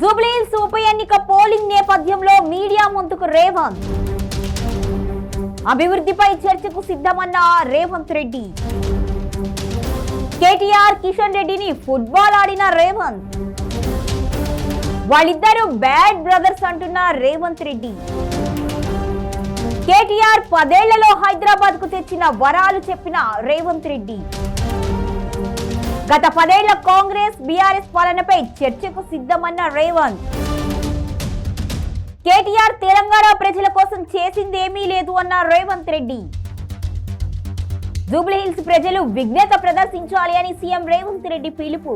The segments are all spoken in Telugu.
జూబ్లీహిల్స్ ఉప ఎన్నిక పోలింగ్ నేపథ్యంలో మీడియా ముందుకు రేవంత్. అభివృద్ధిపై చర్చకు సిద్ధమన్న రేవంత్ రెడ్డి. కేటీఆర్ కిషన్ రెడ్డిని ఫుట్బాల్ ఆడిన రేవంత్. వాళ్ళిద్దరూ బ్యాడ్ బ్రదర్స్ అంటున్న రేవంత్ రెడ్డి. కేటీఆర్ పదేళ్ళలో హైదరాబాద్కు తెచ్చిన వరాలు చెప్పిన రేవంత్ రెడ్డి. గత పదేళ్ళ కాంగ్రెస్ బీఆర్ఎస్ పాలనపై చర్చకు సిద్ధమన్న రేవంత్. కేటీఆర్ తెలంగాణ ప్రజల కోసం చేసిందేమీ లేదు అన్న రేవంత్ రెడ్డి. జూబ్లీహిల్స్ ప్రజలు విఘ్నత ప్రదర్శించాలి అని సీఎం రేవంత్ రెడ్డి పిలుపు.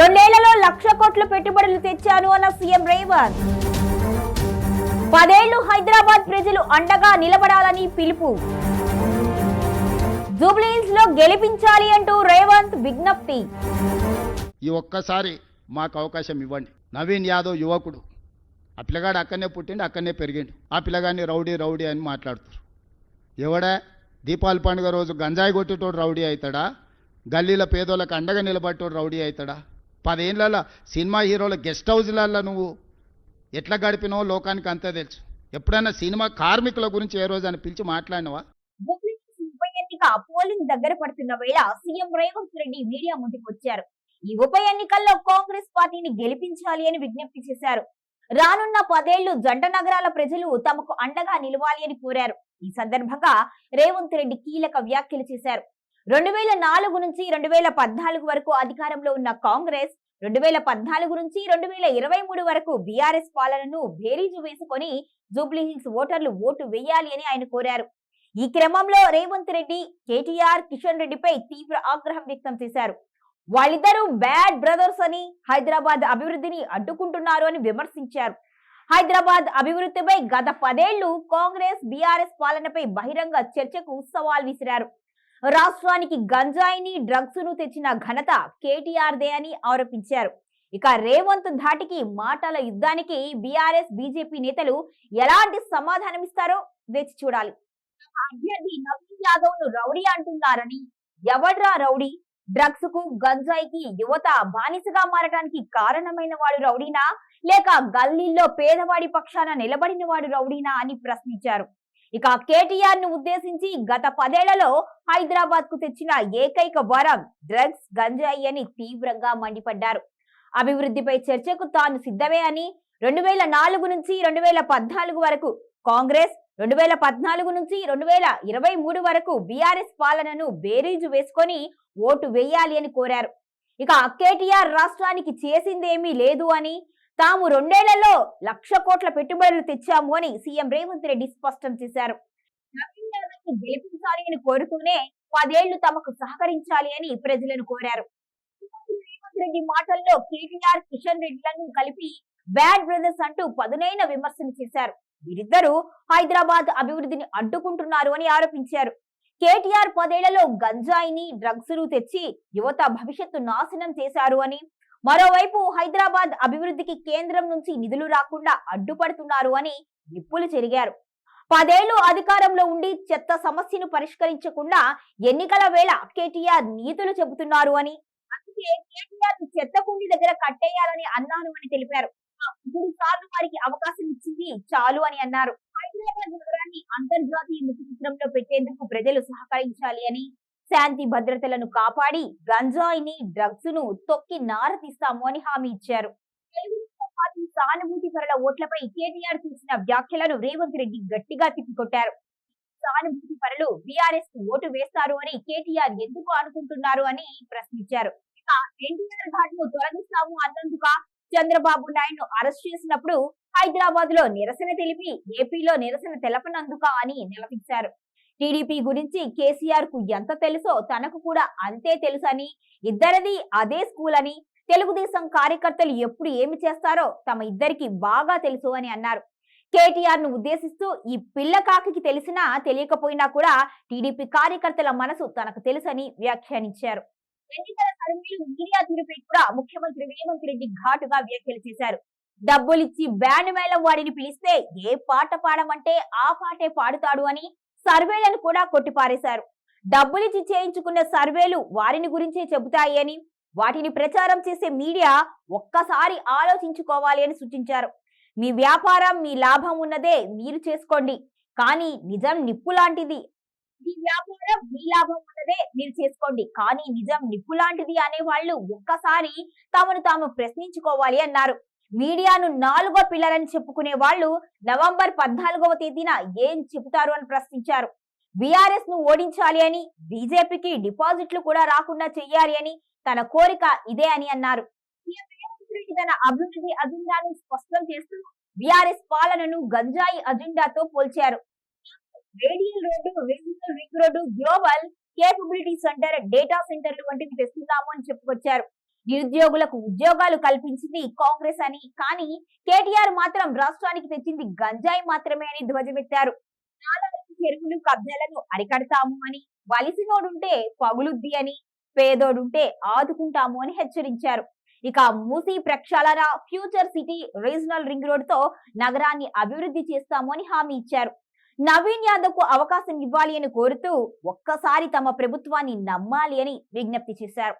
రెండేళ్ళలో లక్ష కోట్ల పెట్టుబడులు తెచ్చాను అన్న సీఎం రేవంత్. పదేళ్ళు హైదరాబాద్ ప్రజలు అండగా నిలబడాలని పిలుపు. జూబ్లీహిల్స్లో గెలిపించాలి అంటూ రేవంత్ విజ్ఞప్తి. ఈ ఒక్కసారి మాకు అవకాశం ఇవ్వండి. నవీన్ యాదవ్ యువకుడు. ఆ పిల్లగాడు అక్కడనే పుట్టిండు అక్కడనే పెరిగిండు. ఆ పిల్లగాడిని రౌడీ రౌడీ అని మాట్లాడుతారు. ఎవడా? దీపావళి పండుగ రోజు గంజాయి కొట్టేటోడు రౌడీ అవుతాడా? గల్లీల పేదోళ్ళకి అండగా నిలబడేటోడు రౌడీ అవుతాడా? పదేళ్ళ సినిమా హీరోల గెస్ట్ హౌస్లలో నువ్వు ఎట్లా గడిపినావో లోకానికి అంతే తెలుసు. ఎప్పుడైనా సినిమా కార్మికుల గురించి ఏ రోజు అని పిలిచి మాట్లాడినవా? పోలింగ్ దగ్గర పడుతున్న వేళ సీఎం రేవంత్ రెడ్డి మీడియా ముందుకు వచ్చారు. ఈ ఉప ఎన్నికల్లో కాంగ్రెస్ పార్టీని గెలిపించాలి అని విజ్ఞప్తి చేశారు. రానున్న పదేళ్ళు జంట నగరాల ప్రజలు తమకు అండగా నిలవాలి అని కోరారు. ఈ సందర్భంగా రేవంత్ రెడ్డి కీలక వ్యాఖ్యలు చేశారు. రెండు వేల నాలుగు నుంచి రెండు వేల పద్నాలుగు వరకు అధికారంలో ఉన్న కాంగ్రెస్ రెండు వేల పద్నాలుగు నుంచి రెండు వేల ఇరవై మూడు వరకు బీఆర్ఎస్ పాలనను భేరీజు వేసుకొని జూబ్లీహిల్స్ ఓటర్లు ఓటు వేయాలి అని ఆయన కోరారు. ఈ క్రమంలో రేవంత్ రెడ్డి కేటీఆర్ కిషన్ రెడ్డిపై తీవ్ర ఆగ్రహం వ్యక్తం చేశారు. వాళ్ళిద్దరూ బ్యాడ్ బ్రదర్స్ అని హైదరాబాద్ అభివృద్ధిని అడ్డుకుంటున్నారు అని విమర్శించారు. హైదరాబాద్ అభివృద్ధిపై గత పదేళ్ళు కాంగ్రెస్ బీఆర్ఎస్ పాలనపై బహిరంగ చర్చకు సవాల్ విసిరారు. రాష్ట్రానికి గంజాయిని డ్రగ్స్ను తెచ్చిన ఘనత కేటీఆర్ దే అని ఆరోపించారు. ఇక రేవంత్ ధాటికి మాటల యుద్ధానికి బీఆర్ఎస్ బీజేపీ నేతలు ఎలాంటి సమాధానమిస్తారో వేచి చూడాలి. అభ్యర్థి నవీన్ యాదవ్ను రౌడీ అంటున్నారని. ఎవడ్రా రౌడీ? డ్రగ్స్కు గంజాయికి యువత బానిసగా మారడానికి కారణమైన వాడు రౌడీనా? లేక గల్లీల్లో పేదవాడి పక్షాన నిలబడిన వాడు రౌడీనా అని ప్రశ్నించారు. ఇక కేటీఆర్ను ఉద్దేశించి గత పదేళ్ళలో హైదరాబాద్కు తెచ్చిన ఏకైక వరం డ్రగ్స్ గంజాయి అని తీవ్రంగా మండిపడ్డారు. అభివృద్ధిపై చర్చకు తాను సిద్ధమే అని రెండు వేల నాలుగు నుంచి రెండు వేల పద్నాలుగు వరకు కాంగ్రెస్ రెండు వేల పద్నాలుగు నుంచి రెండు వేల ఇరవై మూడు వరకు బీఆర్ఎస్ పాలనను బేరీజు వేసుకొని ఓటు వేయాలి అని కోరారు. ఇక కేటీఆర్ రాష్ట్రానికి చేసిందేమీ లేదు అని తాము రెండేళ్ళలో లక్ష కోట్ల పెట్టుబడులు తెచ్చాము అని సీఎం రేవంత్ రెడ్డి స్పష్టం చేశారు. గెలిపించాలి అని కోరుతూనే పదేళ్ళు తమకు సహకరించాలి అని ప్రజలను కోరారు. రేవంత్ రెడ్డి మాటల్లో కేటీఆర్ కిషన్ రెడ్డిలను కలిపి బ్యాడ్ బ్రదర్స్ అంటూ పదునైన విమర్శలు చేశారు. వీరిద్దరూ హైదరాబాద్ అభివృద్ధిని అడ్డుకుంటున్నారు అని ఆరోపించారు. కేటీఆర్ పదేళ్ళలో గంజాయిని డ్రగ్స్ను తెచ్చి యువత భవిష్యత్తు నాశనం చేశారు అని మరోవైపు హైదరాబాద్ అభివృద్ధికి కేంద్రం నుంచి నిధులు రాకుండా అడ్డుపడుతున్నారు అని నిప్పులు చెరిగారు. పదేళ్ళు అధికారంలో ఉండి చెత్త సమస్యను పరిష్కరించకుండా ఎన్నికల వేళ కేటీఆర్ నీతులు చెబుతున్నారు అని అందుకే కేటీఆర్ చెత్త కుండి దగ్గర కట్టేయాలని అన్నాను అని తెలిపారు. మూడు సార్లు వారికి అవకాశం ఇచ్చింది. చాలు అని అన్నారు. హైదరాబాద్ నగరాన్ని అంతర్జాతీయ ముఖచిత్రంలో పెట్టేందుకు ప్రజలు సహకరించాలి అని శాంతి భద్రతలను కాపాడి గంజాయిని డ్రగ్స్ను తొక్కి నారతీస్తాము అని హామీ ఇచ్చారు. సానుభూతి పరుల ఓట్లపై కేటీఆర్ చేసిన వ్యాఖ్యలను రేవంత్ రెడ్డి గట్టిగా తిప్పికొట్టారు. సానుభూతి పరులు బీఆర్ఎస్కు ఓటు వేస్తారు అని కేటీఆర్ ఎందుకు అనుకుంటున్నారు అని ప్రశ్నించారు. ఇక ఎన్టీఆర్ ఘాట్ను తొలగిస్తాము అన్నందుక చంద్రబాబు నాయుడు అరెస్ట్ చేసినప్పుడు హైదరాబాద్లో నిరసన తెలిపి ఏపీలో నిరసన తెలపనందుక అని నిలదీశారు. టీడీపీ గురించి కేసీఆర్కు ఎంత తెలుసో తనకు కూడా అంతే తెలుసని ఇద్దరిది అదే స్కూల్ అని తెలుగుదేశం కార్యకర్తలు ఎప్పుడు ఏమి చేస్తారో తమ ఇద్దరికి బాగా తెలుసు అని అన్నారు. కేటీఆర్ను ఉద్దేశిస్తూ ఈ పిల్ల కాకి తెలిసినా తెలియకపోయినా కూడా టీడీపీ కార్యకర్తల మనసు తనకు తెలుసని వ్యాఖ్యానించారు. ఎన్నికల సర్వేలు మీడియా తీరుపై కూడా ముఖ్యమంత్రి రేవంత్ రెడ్డి ఘాటుగా వ్యాఖ్యలు చేశారు. డబ్బులిచ్చి బ్యాండ్ మేళం వాడిని పిలిస్తే ఏ పాట పాడమంటే ఆ పాటే పాడుతాడు అని సర్వేలను కూడా కొట్టిపారేశారు. డబ్బులిచ్చి చేయించుకున్న సర్వేలు వారిని గురించే చెబుతాయి అని వాటిని ప్రచారం చేసే మీడియా ఒక్కసారి ఆలోచించుకోవాలి అని సూచించారు. మీ వ్యాపారం మీ లాభం ఉన్నదే మీరు చేసుకోండి. కానీ నిజం నిప్పు లాంటిది మీ వ్యాపారం మీ లాభం ఉన్నదే మీరు చేసుకోండి. కానీ నిజం నిప్పు లాంటిది అనే వాళ్ళు ఒక్కసారి తమను తాము ప్రశ్నించుకోవాలి అన్నారు. మీడియాను నాలుగో పిల్లర్ అని చెప్పుకునే వాళ్ళు నవంబర్ పద్నాలుగవ తేదీన ఏం చెబుతారు అని ప్రశ్నించారు. బీఆర్ఎస్ను ఓడించాలి అని బీజేపీకి డిపాజిట్లు కూడా రాకుండా చెయ్యాలి అని తన కోరిక ఇదే అని అన్నారు. తన అభివృద్ధి అజెండాను స్పష్టం చేస్తూ బీఆర్ఎస్ పాలనను గంజాయి అజెండాతో పోల్చారు. Radial road regional ring road global capability centre data సెంటర్లు వంటివి తెస్తున్నాము అని చెప్పుకొచ్చారు నిరుద్యోగులకు ఉద్యోగాలు కల్పించింది కాంగ్రెస్ అని. కానీ కేటీఆర్ మాత్రం రాష్ట్రానికి తెచ్చింది గంజాయి మాత్రమే అని ధ్వజమెత్తారు. నాలాలకు చెరువులు కబ్జాలను అరికడతాము అని. వలిసినోడుంటే పగులుద్ది అని. పేదోడుంటే ఆదుకుంటాము అని హెచ్చరించారు. ఇక మూసీ ప్రక్షాళన ఫ్యూచర్ సిటీ రీజనల్ రింగ్ రోడ్తో నగరాన్ని అభివృద్ధి చేస్తాము అని హామీ ఇచ్చారు. నవీన్ యాదవ్కు అవకాశం ఇవ్వాలి అని కోరుతూ ఒక్కసారి తమ ప్రభుత్వాన్ని నమ్మాలి అని విజ్ఞప్తి చేశారు.